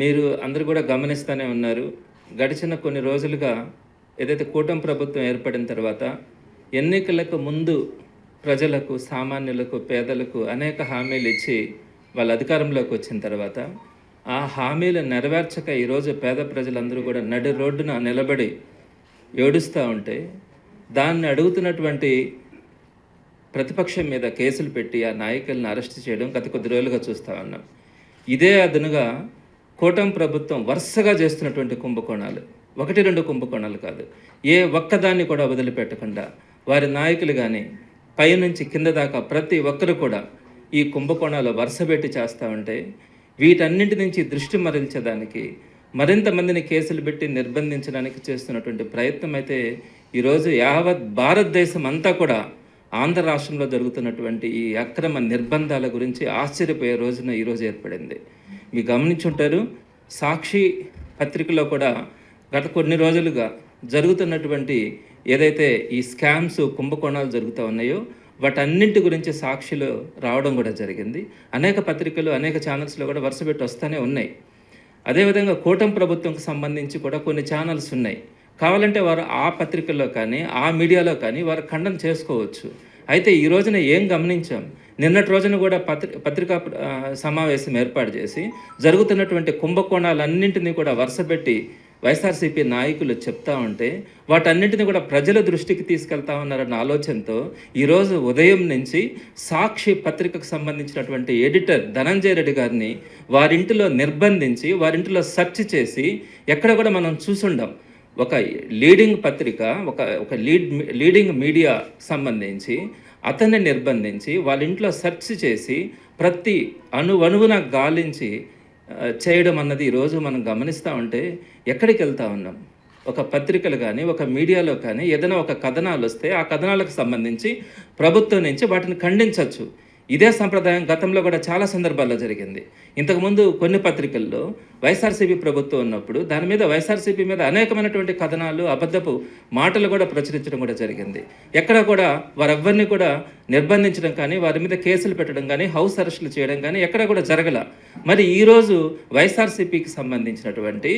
మీరు అందరూ కూడా గమనిస్తూనే ఉన్నారు. గడిచిన కొన్ని రోజులుగా ఏదైతే కూటమి ప్రభుత్వం ఏర్పడిన తర్వాత ఎన్నికలకు ముందు ప్రజలకు సామాన్యులకు పేదలకు అనేక హామీలు ఇచ్చి వాళ్ళ అధికారంలోకి వచ్చిన తర్వాత ఆ హామీలు నెరవేర్చక ఈరోజు పేద ప్రజలందరూ కూడా నడి రోడ్డున నిలబడి ఏడుస్తూ ఉంటే దాన్ని అడుగుతున్నటువంటి ప్రతిపక్షం మీద కేసులు పెట్టి ఆ నాయకులను అరెస్ట్ చేయడం గత కొద్ది రోజులుగా చూస్తూ ఉన్నాం. ఇదే అదనుగా కూటమి ప్రభుత్వం వరుసగా చేస్తున్నటువంటి కుంభకోణాలు. ఒకటి రెండు కుంభకోణాలు కాదు. ఏ ఒక్కదాన్ని కూడా వదిలిపెట్టకుండా వారి నాయకులు కానీ పైనుంచి కింద దాకా ప్రతి ఒక్కరు కూడా ఈ కుంభకోణాలు వరుసబెట్టి చేస్తూ ఉంటే వీటన్నింటి నుంచి దృష్టి మరల్చడానికి మరింత మందిని కేసులు పెట్టి నిర్బంధించడానికి చేస్తున్నటువంటి ప్రయత్నం అయితే ఈరోజు యావత్ భారతదేశం అంతా కూడా ఆంధ్ర రాష్ట్రంలో జరుగుతున్నటువంటి ఈ అక్రమ నిర్బంధాల గురించి ఆశ్చర్యపోయే రోజున ఈరోజు ఏర్పడింది. మీరు గమనించుంటారు. సాక్షి పత్రికలో కూడా గత కొన్ని రోజులుగా జరుగుతున్నటువంటి ఏదైతే ఈ స్కామ్స్ కుంభకోణాలు జరుగుతూ ఉన్నాయో వాటన్నింటి గురించి సాక్షిలో రావడం కూడా జరిగింది. అనేక పత్రికలు అనేక ఛానల్స్లో కూడా వరుసపెట్టి వస్తూనే ఉన్నాయి. అదేవిధంగా కూటమి ప్రభుత్వంకి సంబంధించి కూడా కొన్ని ఛానల్స్ ఉన్నాయి. కావాలంటే వారు ఆ పత్రికల్లో కానీ ఆ మీడియాలో కానీ వారు ఖండన చేసుకోవచ్చు. అయితే ఈ రోజున ఏం గమనించాం? నిన్నటి రోజున కూడా పత్రి పత్రికా సమావేశం ఏర్పాటు చేసి జరుగుతున్నటువంటి కుంభకోణాలన్నింటినీ కూడా వరుసపెట్టి వైఎస్ఆర్సీపీ నాయకులు చెప్తా ఉంటే వాటన్నింటినీ కూడా ప్రజల దృష్టికి తీసుకెళ్తా ఉన్నారన్న ఆలోచనతో ఈరోజు ఉదయం నుంచి సాక్షి పత్రికకు సంబంధించినటువంటి ఎడిటర్ ధనంజయ రెడ్డి గారిని వారింటిలో నిర్బంధించి వారింటిలో సెర్చ్ చేసి ఎక్కడ కూడా మనం చూసుండం. ఒక లీడింగ్ పత్రిక ఒక ఒక లీడ్ లీడింగ్ మీడియా సంబంధించి అతన్ని నిర్బంధించి వాళ్ళ ఇంట్లో సెర్చ్ చేసి ప్రతి అణువణువున గాలించి చేయడం అన్నది ఈరోజు మనం గమనిస్తూ ఉంటే ఎక్కడికి వెళ్తా ఉన్నాం? ఒక పత్రికలు కానీ ఒక మీడియాలో కానీ ఏదైనా ఒక కథనాలు వస్తే ఆ కథనాలకు సంబంధించి ప్రభుత్వం నుంచి వాటిని ఖండించవచ్చు ఇదే సంప్రదాయం గతంలో కూడా చాలా సందర్భాల్లో జరిగింది. ఇంతకుముందు కొన్ని పత్రికల్లో వైఎస్ఆర్సీపీ ప్రభుత్వం ఉన్నప్పుడు దాని మీద వైఎస్ఆర్సీపీ మీద అనేకమైనటువంటి కథనాలు అబద్ధపు మాటలు కూడా ప్రచురించడం కూడా జరిగింది. ఎక్కడ కూడా వారెవ్వరిని కూడా నిర్బంధించడం కానీ వారి మీద కేసులు పెట్టడం కానీ హౌస్ అరెస్టులు చేయడం కానీ ఎక్కడ కూడా జరగల. మరి ఈరోజు వైఎస్ఆర్సీపీకి సంబంధించినటువంటి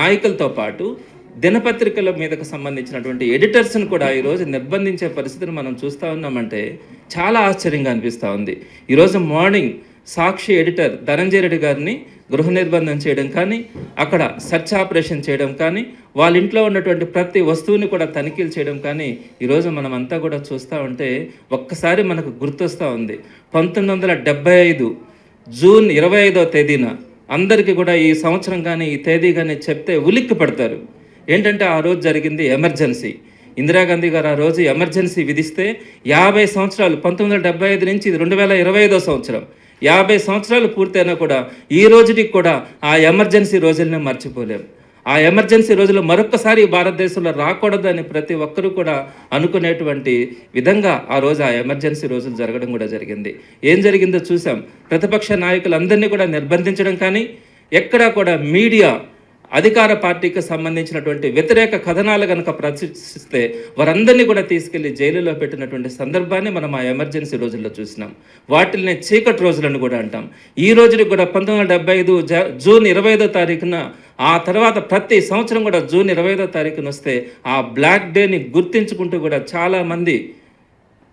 నాయకులతో పాటు దినపత్రికల మీదకు సంబంధించినటువంటి ఎడిటర్స్ని కూడా ఈరోజు నిర్బంధించే పరిస్థితిని మనం చూస్తూ ఉన్నామంటే చాలా ఆశ్చర్యంగా అనిపిస్తూ ఉంది. ఈరోజు మార్నింగ్ సాక్షి ఎడిటర్ ధనంజయ రెడ్డి గారిని గృహ నిర్బంధం చేయడం కానీ అక్కడ సెర్చ్ ఆపరేషన్ చేయడం కానీ వాళ్ళ ఇంట్లో ఉన్నటువంటి ప్రతి వస్తువుని కూడా తనిఖీలు చేయడం కానీ ఈరోజు మనం అంతా కూడా చూస్తూ ఉంటే ఒక్కసారి మనకు గుర్తొస్తూ ఉంది. పంతొమ్మిది వందల డెబ్బై ఐదు జూన్ ఇరవై ఐదో తేదీన అందరికీ కూడా ఈ సంవత్సరం కానీ ఈ తేదీ కానీ చెప్తే ఉలిక్కి పడతారు ఏంటంటే ఆ రోజు జరిగింది ఎమర్జెన్సీ. ఇందిరాగాంధీ గారు ఆ రోజు ఎమర్జెన్సీ విధిస్తే యాభై సంవత్సరాలు పంతొమ్మిది వందల డెబ్బై ఐదు నుంచి రెండు వేల ఇరవై ఐదో సంవత్సరం. యాభై సంవత్సరాలు పూర్తయినా కూడా ఈ రోజుకి కూడా ఆ ఎమర్జెన్సీ రోజులనే మర్చిపోలేం. ఆ ఎమర్జెన్సీ రోజులు మరొకసారి భారతదేశంలో రాకూడదని ప్రతి ఒక్కరూ కూడా అనుకునేటువంటి విధంగా ఆ రోజు ఆ ఎమర్జెన్సీ రోజులు జరగడం కూడా జరిగింది. ఏం జరిగిందో చూసాం ప్రతిపక్ష నాయకులందరినీ కూడా నిర్బంధించడం కానీ ఎక్కడా కూడా మీడియా అధికార పార్టీకి సంబంధించినటువంటి వ్యతిరేక కథనాలు కనుక ప్రదర్శిస్తే వారందరినీ కూడా తీసుకెళ్ళి జైలులో పెట్టినటువంటి సందర్భాన్ని మనం ఆ ఎమర్జెన్సీ రోజుల్లో చూసినాం. వాటిని చీకటి రోజులను కూడా అంటాం. ఈ రోజుకి కూడా పంతొమ్మిది వందల ఐదు జూన్ ఇరవై ఐదో తారీఖున ఆ తర్వాత ప్రతి సంవత్సరం కూడా జూన్ ఇరవై ఐదో తారీఖున వస్తే ఆ బ్లాక్ డేని గుర్తించుకుంటూ కూడా చాలామంది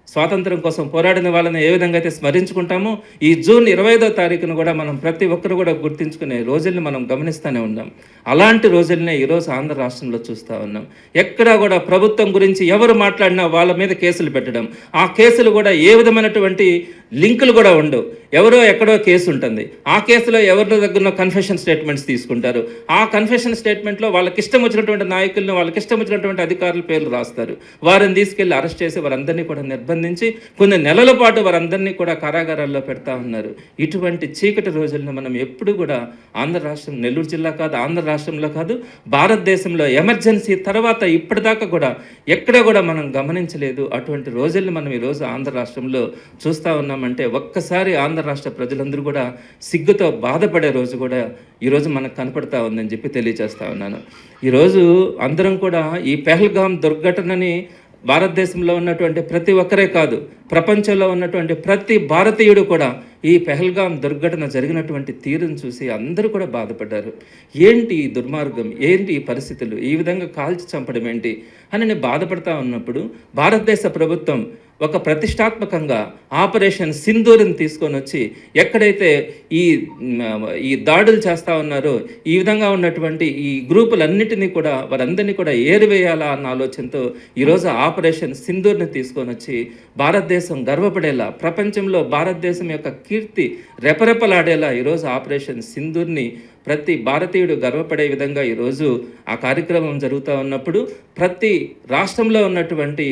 స్వాతంత్రం కోసం పోరాడిన వాళ్ళని ఏ విధంగా అయితే స్మరించుకుంటామో ఈ జూన్ ఇరవై ఐదో తారీఖున కూడా మనం ప్రతి ఒక్కరు కూడా గుర్తించుకునే రోజుల్ని మనం గమనిస్తూనే ఉన్నాం. అలాంటి రోజుల్నే ఈరోజు ఆంధ్ర రాష్ట్రంలో చూస్తూ ఉన్నాం. ఎక్కడా కూడా ప్రభుత్వం గురించి ఎవరు మాట్లాడినా వాళ్ళ మీద కేసులు పెట్టడం. ఆ కేసులు కూడా ఏ విధమైనటువంటి లింకులు కూడా ఉండవు. ఎవరో ఎక్కడో కేసు ఉంటుంది. ఆ కేసులో ఎవరి దగ్గర కన్ఫెషన్ స్టేట్మెంట్స్ తీసుకుంటారు. ఆ కన్ఫెషన్ స్టేట్మెంట్లో వాళ్ళకి ఇష్టం వచ్చినటువంటి నాయకులను వాళ్ళకి ఇష్టం వచ్చినటువంటి అధికారుల పేర్లు రాస్తారు. వారిని తీసుకెళ్ళి అరెస్ట్ చేసి వారందరినీ కూడా నిర్బంధించి కొన్ని నెలల పాటు వారందరినీ కూడా కారాగారాల్లో పెడతా ఉన్నారు. ఇటువంటి చీకటి రోజులను మనం ఎప్పుడు కూడా ఆంధ్ర రాష్ట్రం నెల్లూరు జిల్లా కాదు ఆంధ్ర రాష్ట్రంలో కాదు భారతదేశంలో ఎమర్జెన్సీ తర్వాత ఇప్పటిదాకా కూడా ఎక్కడ కూడా మనం గమనించలేదు. అటువంటి రోజుల్ని మనం ఈరోజు ఆంధ్ర రాష్ట్రంలో చూస్తూ ఉన్నామంటే ఒక్కసారి ఆంధ్ర రాష్ట్ర ప్రజలందరూ కూడా సిగ్గుతో బాధపడే రోజు కూడా ఈరోజు మనకు కనపడతా ఉందని చెప్పి తెలియజేస్తా ఉన్నాను. ఈరోజు అందరం కూడా ఈ పెహల్గాం దుర్ఘటనని భారతదేశంలో ఉన్నటువంటి ప్రతి ఒక్కరే కాదు ప్రపంచంలో ఉన్నటువంటి ప్రతి భారతీయుడు కూడా ఈ పెహల్గాం దుర్ఘటన జరిగినటువంటి తీరును చూసి అందరూ కూడా బాధపడ్డారు. ఏంటి ఈ దుర్మార్గం? ఏంటి ఈ పరిస్థితులు? ఈ విధంగా కాల్చి చంపడం ఏంటి? అని నేను బాధపడతా ఉన్నప్పుడు భారతదేశ ప్రభుత్వం ఒక ప్రతిష్టాత్మకంగా ఆపరేషన్ సింధూర్ని తీసుకొని వచ్చి ఎక్కడైతే ఈ ఈ దాడులు చేస్తూ ఉన్నారో ఈ విధంగా ఉన్నటువంటి ఈ గ్రూపులన్నిటినీ కూడా వారందరినీ కూడా ఏరివేయాలా అన్న ఆలోచనతో ఈరోజు ఆపరేషన్ సింధూర్ని తీసుకొని వచ్చి భారతదేశం గర్వపడేలా ప్రపంచంలో భారతదేశం యొక్క కీర్తి రెపరెపలాడేలా ఈరోజు ఆపరేషన్ సింధూర్ని ప్రతి భారతీయుడు గర్వపడే విధంగా ఈరోజు ఆ కార్యక్రమం జరుగుతూ ఉన్నప్పుడు ప్రతి రాష్ట్రంలో ఉన్నటువంటి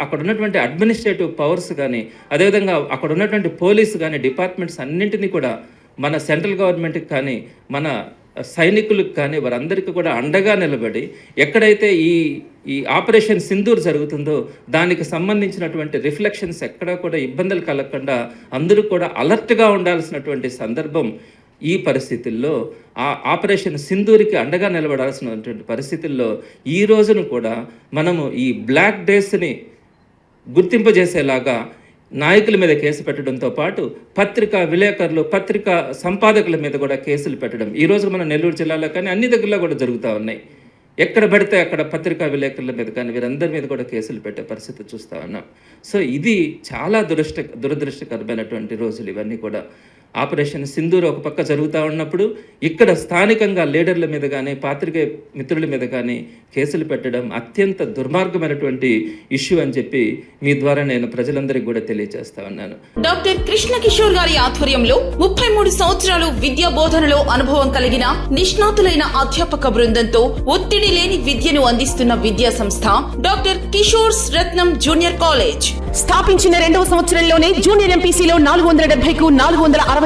అక్కడ ఉన్నటువంటి అడ్మినిస్ట్రేటివ్ పవర్స్ కానీ అదేవిధంగా అక్కడ ఉన్నటువంటి పోలీసు కానీ డిపార్ట్మెంట్స్ అన్నింటినీ కూడా మన సెంట్రల్ గవర్నమెంట్కి కానీ మన సైనికులకు కానీ వారందరికీ కూడా అండగా నిలబడి ఎక్కడైతే ఈ ఈ ఆపరేషన్ సింధూర్ జరుగుతుందో దానికి సంబంధించినటువంటి రిఫ్లెక్షన్స్ ఎక్కడా కూడా ఇబ్బందులు కలగకుండా అందరూ కూడా అలర్ట్గా ఉండాల్సినటువంటి సందర్భం ఈ పరిస్థితుల్లో ఆ ఆపరేషన్ సింధూరికి అండగా నిలబడాల్సినటువంటి పరిస్థితుల్లో ఈ రోజును కూడా మనము ఈ బ్లాక్ డేస్ని గుర్తింపజేసేలాగా నాయకుల మీద కేసు పెట్టడంతో పాటు పత్రికా విలేకరులు పత్రికా సంపాదకుల మీద కూడా కేసులు పెట్టడం. ఈ రోజు మన నెల్లూరు జిల్లాలో కానీ అన్ని దగ్గరలో కూడా జరుగుతూ ఉన్నాయి. ఎక్కడ పడితే అక్కడ పత్రికా విలేకరుల మీద కానీ వీరందరి మీద కూడా కేసులు పెట్టే పరిస్థితి చూస్తా ఉన్నాం. సో ఇది చాలా దురష్ట దురదృష్టకరమైనటువంటి రోజులు ఇవన్నీ కూడా. ఆపరేషన్ సింధూర్ ఒక పక్క జరుగుతూ ఉన్నప్పుడు ఇక్కడ స్థానికంగా లీడర్ల మీద కానీ పాత్రికేయ మిత్రుల మీద కానీ కేసులు పెట్టడం అత్యంత దుర్మార్గమైనటువంటి ఇష్యూ అని చెప్పి మీ ద్వారా నేను ప్రజలందరికీ కూడా తెలియజేస్తా ఉన్నాను. డాక్టర్ కృష్ణ కిషోర్ గారి ఆధ్వర్యంలో ముప్పై మూడు సంవత్సరాలు విద్యా బోధనలో అనుభవం కలిగిన నిష్ణాతులైన అధ్యాపక బృందంతో ఒత్తిడి లేని విద్యను అందిస్తున్న విద్యా సంస్థ doctor Kishore's Ratnam junior college. స్థాపించిన రెండవ సంవత్సరంలోనే జూనియర్ ఎంపీసీలో నాలుగు వందల డెబ్బైకు నాలుగు వందల అరవై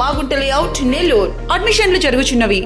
మాగుంట లేఅవుట్ నెల్లూరు. అడ్మిషన్లు జరుగుచున్నవి.